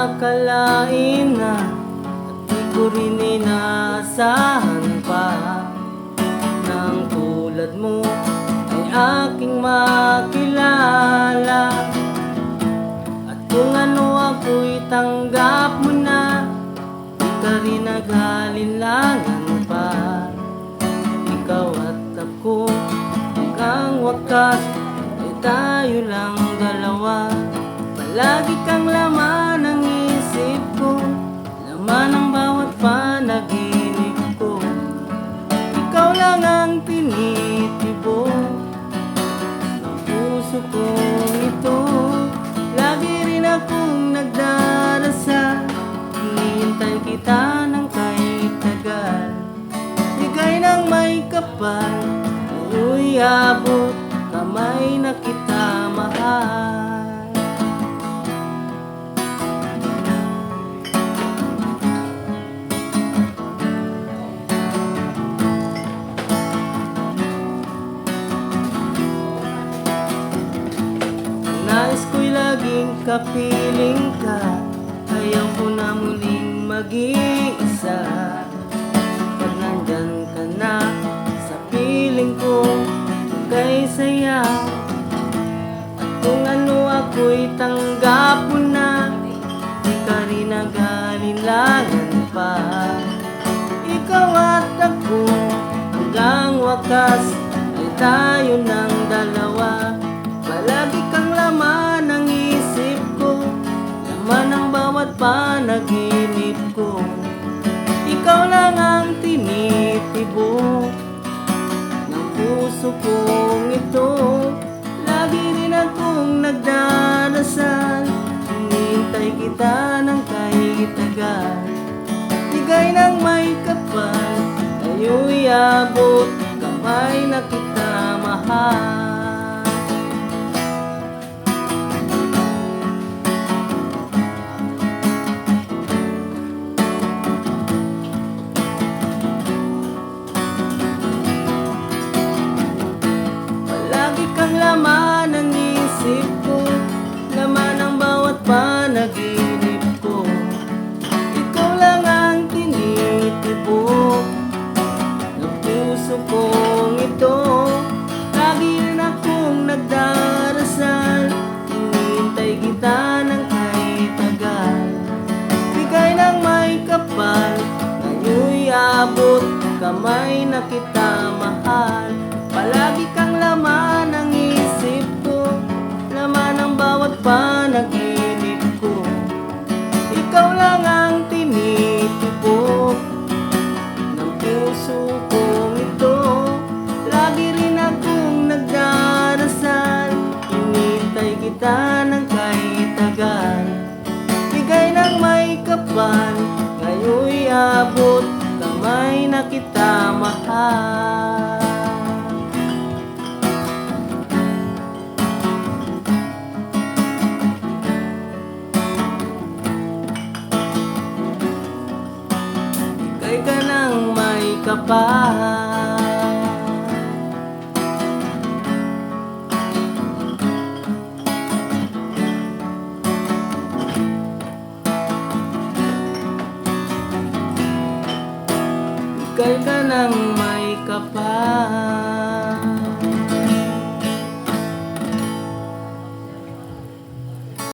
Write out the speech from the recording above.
Akalain na At di ko rin inaasahan pa Nang tulad mo ay aking makilala tanggap mo na Di ka rin nag-alinlangan pa. Ikaw at ako hanggang wakas Ay tayo lang dalawa. Palagi kang laman kita ng kahit tagal Bigay ng may kapal Ngayon'y abot Kamay na kita mahal. Nais ko'y laging kapiling ka Ayaw ko na muling mag-iisa. Pag nandyan ka na sa piling ko Kay saya. At kung ano ako'y tanggap mo na Di ka rin nag-alinlangan pa. Ikaw at ako hanggang wakas Ay tayo ng dalawa. Palagi kang laman ng isip ko Laman ng bawat panaginip ko. Ikaw lang ang tinitibo Ng puso kong ito. Lagi rin akong nagdarasal Hinihintay kita ng kahit tagal Bigay ng may kapal Tayo'y abot. Kamay na kita mahal abot Kamay na kita mahal. Palagi kang laman ng isip ko Laman ng bawat panaginip ko. Ikaw lang ang tinitibo Ng puso kong ito. Lagi rin akong nagdarasal Hinintay kita ng kahit tagal Bigay ng may kapal Ngayon'y abot kita mahal. Bigay ka ng may kapal Bigay ka ng may kapal